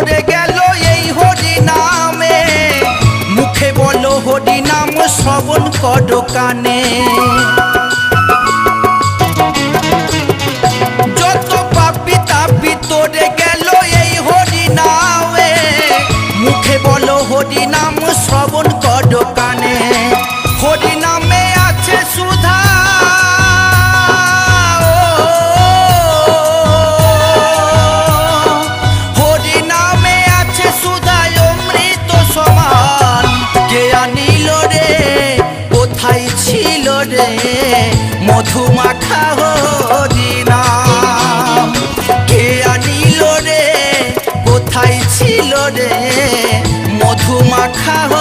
ভরে গেল এই হরি নামে। মুখে বলো হরি নাম, শ্রবণ করো কানে। যত পাপি তাপি তোরে গেল এই হরি নামে। মুখে বলো হরি নাম রে মধু মাখা হো কে কোথায় ছিল রে? মধুমাখা হরি